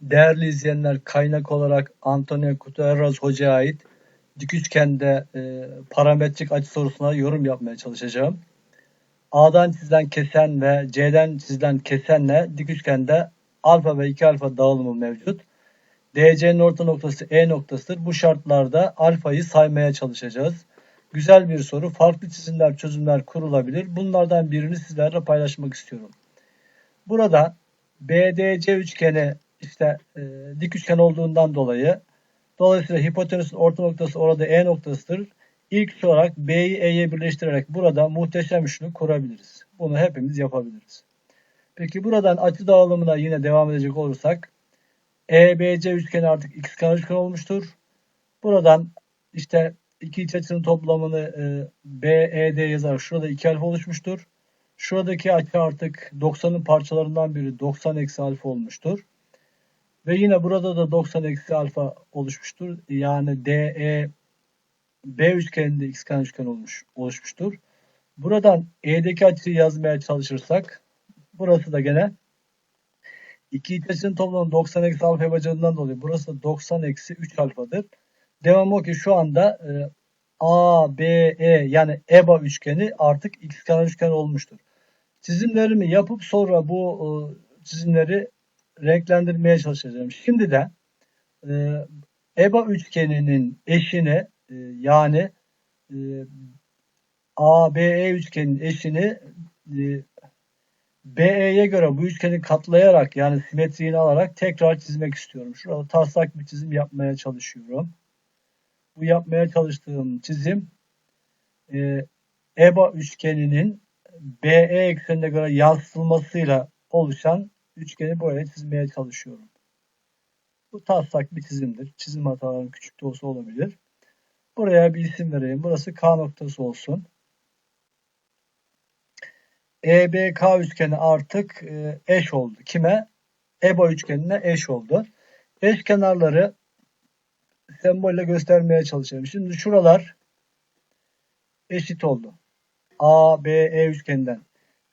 Değerli izleyenler kaynak olarak Antonio Guterres Hoca'ya ait dik üçgende e, parametrik açı sorusuna yorum yapmaya çalışacağım. A'dan çizilen kesen ve C'den çizilen kesenle dik üçgende alfa ve 2 alfa dağılımı mevcut. DC'nin orta noktası E noktasıdır. Bu şartlarda alfayı saymaya çalışacağız. Güzel bir soru. Farklı çizimler, çözümler kurulabilir. Bunlardan birini sizlerle paylaşmak istiyorum. Burada BDC üçgeni işte e, dik üçgen olduğundan dolayı dolayısıyla hipotenüsün orta noktası orada E noktasıdır. İlk olarak B'yi E'ye birleştirerek burada muhteşem üçlü kurabiliriz. Bunu hepimiz yapabiliriz. Peki buradan açı dağılımına yine devam edecek olursak EBC üçgeni artık x kenar üçgen olmuştur. Buradan işte iki iç açının toplamını e, BED yazarak şurada 2 alfa oluşmuştur. Şuradaki açı artık 90'ın parçalarından biri 90 eksi alfa olmuştur. Ve yine burada da 90 eksi alfa oluşmuştur. Yani DE B üçgeninde x kenar üçgen olmuş, oluşmuştur. Buradan E'deki açıyı yazmaya çalışırsak burası da gene iki açının toplamı 90 eksi alfa yapacağından dolayı burası da 90 eksi 3 alfadır. Devam o ki şu anda e, A, B, E yani EBA üçgeni artık x kenar üçgen olmuştur. Çizimlerimi yapıp sonra bu e, çizimleri renklendirmeye çalışacağım. Şimdi de e, EBA üçgeninin eşini e, yani e, ABE üçgeninin eşini e, BE'ye göre bu üçgeni katlayarak yani simetriğini alarak tekrar çizmek istiyorum. Şurada taslak bir çizim yapmaya çalışıyorum. Bu yapmaya çalıştığım çizim e, EBA üçgeninin BE eksenine göre yansıtılmasıyla oluşan üçgeni böyle çizmeye çalışıyorum. Bu taslak bir çizimdir. Çizim hatalarının küçük de olsa olabilir. Buraya bir isim vereyim. Burası K noktası olsun. EBK üçgeni artık e, eş oldu. Kime? EBA üçgenine eş oldu. Eş kenarları sembolle göstermeye çalışıyorum. Şimdi şuralar eşit oldu. A, B, E üçgeninden.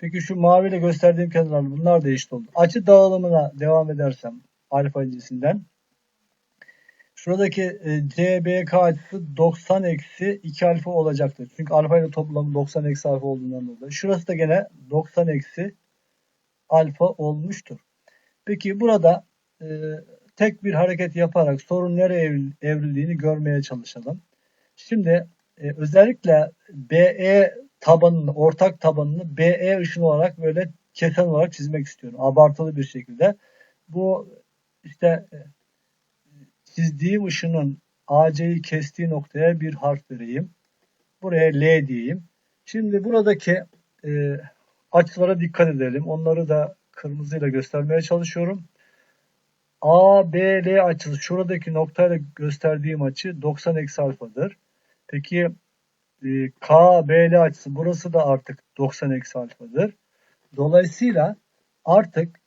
Peki şu maviyle gösterdiğim kenarlar bunlar da eşit oldu. Açı dağılımına devam edersem alfa incisinden şuradaki e, CBK açısı 90 eksi 2 alfa olacaktır. Çünkü alfa ile toplamı 90 eksi alfa olduğundan dolayı. Şurası da gene 90 eksi alfa olmuştur. Peki burada e, tek bir hareket yaparak sorun nereye evrildiğini görmeye çalışalım. Şimdi e, özellikle BE tabanını, ortak tabanını BE ışını olarak böyle kesen olarak çizmek istiyorum. Abartılı bir şekilde. Bu işte e, çizdiğim ışının AC'yi kestiği noktaya bir harf vereyim. Buraya L diyeyim. Şimdi buradaki e, açılara dikkat edelim. Onları da kırmızıyla göstermeye çalışıyorum. ABL açısı şuradaki noktayla gösterdiğim açı 90 eksi alfadır. Peki e, KBL açısı burası da artık 90 eksi alfadır. Dolayısıyla artık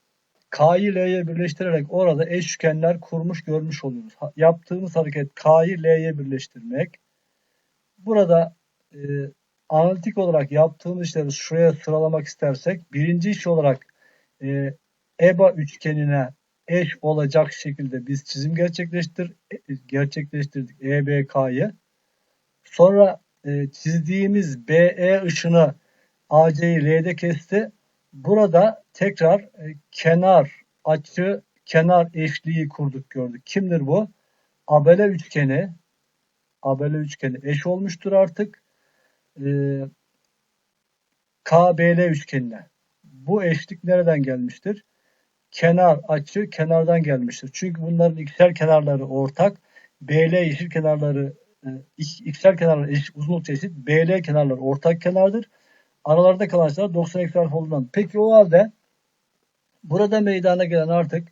K'yı L'ye birleştirerek orada eş üçgenler kurmuş görmüş oluyoruz. Yaptığımız hareket K'yı L'ye birleştirmek. Burada e, analitik olarak yaptığımız işleri şuraya sıralamak istersek birinci iş olarak e, EBA üçgenine eş olacak şekilde biz çizim gerçekleştir gerçekleştirdik EBK'yı. Sonra e, çizdiğimiz BE ışını AC'yi L'de kesti. Burada tekrar e, kenar açı kenar eşliği kurduk gördük. Kimdir bu? Abele üçgeni Abele üçgeni eş olmuştur artık. E, KBL üçgenine. Bu eşlik nereden gelmiştir? Kenar açı kenardan gelmiştir. Çünkü bunların ikişer kenarları ortak. BL yeşil kenarları e, x'ler kenarları eşit uzunlukça eşit. BL kenarları ortak kenardır. Aralarda kalan açılar 90 eksi alfa olduğundan. Peki o halde burada meydana gelen artık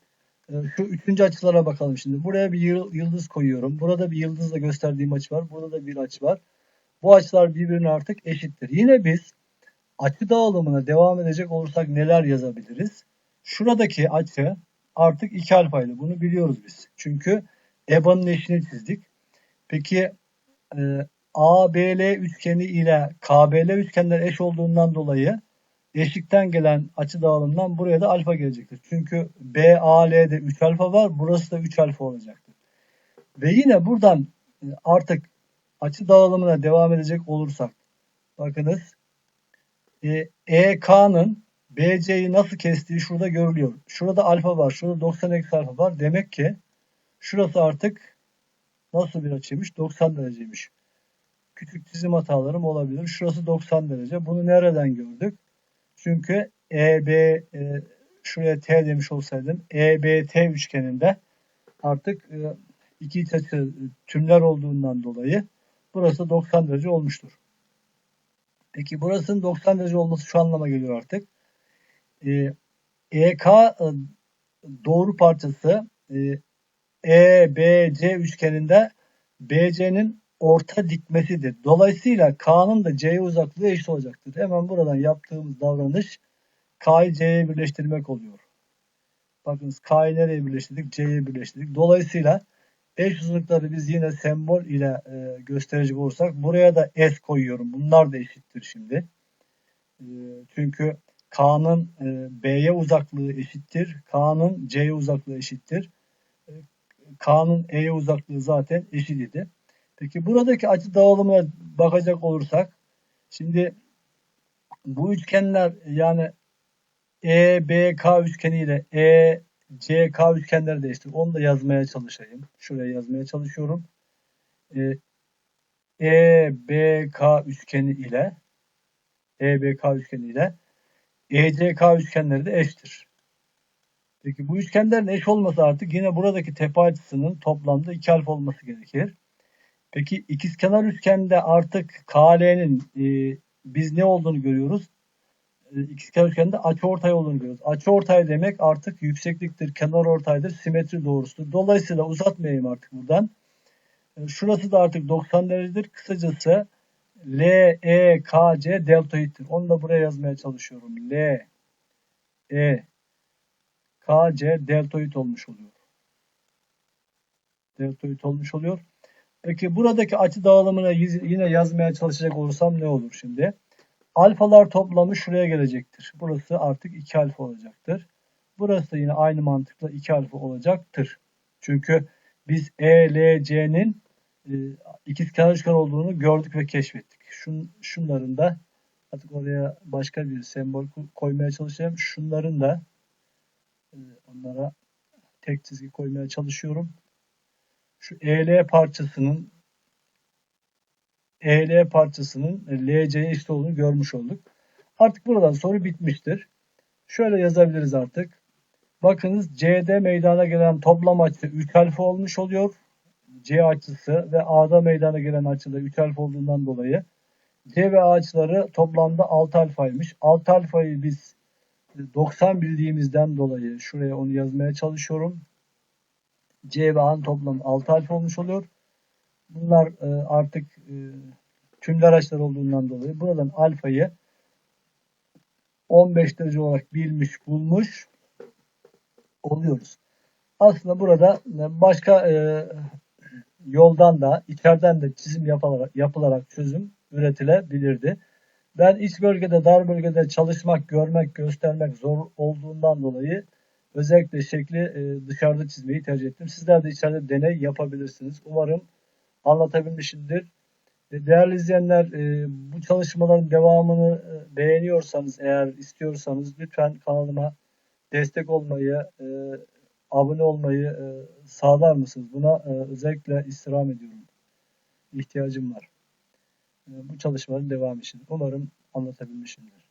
e, şu üçüncü açılara bakalım şimdi. Buraya bir yıldız koyuyorum. Burada bir yıldızla gösterdiğim açı var. Burada da bir açı var. Bu açılar birbirine artık eşittir. Yine biz açı dağılımına devam edecek olursak neler yazabiliriz? Şuradaki açı artık 2 alfaydı. Bunu biliyoruz biz. Çünkü EBA'nın eşini çizdik. Peki e, ABL üçgeni ile KBL üçgenler eş olduğundan dolayı eşikten gelen açı dağılımından buraya da alfa gelecektir. Çünkü BAL'de 3 alfa var. Burası da 3 alfa olacaktır. Ve yine buradan e, artık açı dağılımına devam edecek olursak bakınız e, EK'nın BC'yi nasıl kestiği şurada görülüyor. Şurada alfa var. Şurada 90 eksi alfa var. Demek ki şurası artık nasıl bir açıymış? 90 dereceymiş. Küçük çizim hatalarım olabilir. Şurası 90 derece. Bunu nereden gördük? Çünkü EB e, şuraya T demiş olsaydım EBT üçgeninde artık e, iki iç açı tümler olduğundan dolayı burası 90 derece olmuştur. Peki burasının 90 derece olması şu anlama geliyor artık. Ee, EK e, doğru parçası e, EBC üçgeninde BC'nin orta dikmesidir. Dolayısıyla K'nın da C'ye uzaklığı eşit olacaktır. Hemen buradan yaptığımız davranış K'yı C'ye birleştirmek oluyor. Bakınız K'yı nereye birleştirdik? C'ye birleştirdik. Dolayısıyla eş uzunlukları biz yine sembol ile e, gösterecek olursak buraya da S koyuyorum. Bunlar da eşittir şimdi. E, çünkü K'nın e, B'ye uzaklığı eşittir. K'nın C'ye uzaklığı eşittir. E, K'nın E'ye uzaklığı zaten eşit idi. Peki buradaki açı dağılımına bakacak olursak şimdi bu üçgenler yani EBK üçgeni ile ECK üçgenleri değiştir. Onu da yazmaya çalışayım. Şuraya yazmaya çalışıyorum. Ee, EBK üçgeni ile EBK üçgeni ile ECK üçgenleri de eşittir. Peki bu üçgenlerin eş olması artık yine buradaki tepe açısının toplamda 2 alfa olması gerekir. Peki ikizkenar üçgende artık KL'nin e, biz ne olduğunu görüyoruz? E, ikizkenar üçgende açıortay olduğunu görüyoruz. Açıortay demek artık yüksekliktir, kenar ortaydır, simetri doğrusudur. Dolayısıyla uzatmayayım artık buradan. E, şurası da artık 90 derecedir. Kısacası L, E, K, C deltoiddir. Onu da buraya yazmaya çalışıyorum. L, E, K, C deltoid olmuş oluyor. Deltoid olmuş oluyor. Peki buradaki açı dağılımını yine yazmaya çalışacak olursam ne olur şimdi? Alfalar toplamı şuraya gelecektir. Burası artık 2 alfa olacaktır. Burası da yine aynı mantıkla 2 alfa olacaktır. Çünkü biz E, L, C'nin e, ikizkenar üçgen olduğunu gördük ve keşfettik. Şun, şunların da artık oraya başka bir sembol koymaya çalışacağım. Şunların da onlara tek çizgi koymaya çalışıyorum şu EL parçasının EL parçasının LC'ye eşit olduğunu görmüş olduk. Artık buradan soru bitmiştir. Şöyle yazabiliriz artık. Bakınız CD meydana gelen toplam açısı 3 alfa olmuş oluyor. C açısı ve A'da meydana gelen açı da 3 alfa olduğundan dolayı C ve A açıları toplamda 6 alfaymış. 6 alfayı biz 90 bildiğimizden dolayı şuraya onu yazmaya çalışıyorum. C ve A'nın toplamı 6 alfa olmuş oluyor. Bunlar e, artık e, tümler araçlar olduğundan dolayı buradan alfayı 15 derece olarak bilmiş bulmuş oluyoruz. Aslında burada başka e, yoldan da içeriden de çizim yapılarak, yapılarak çözüm üretilebilirdi. Ben iç bölgede, dar bölgede çalışmak, görmek, göstermek zor olduğundan dolayı Özellikle şekli e, dışarıda çizmeyi tercih ettim. Sizler de içeride deney yapabilirsiniz. Umarım anlatabilmişimdir. E, değerli izleyenler e, bu çalışmaların devamını beğeniyorsanız eğer istiyorsanız lütfen kanalıma destek olmayı, abone olmayı sağlar mısınız? Buna özellikle istirham ediyorum. İhtiyacım var. Bu çalışmaların devamı için. Umarım anlatabilmişimdir.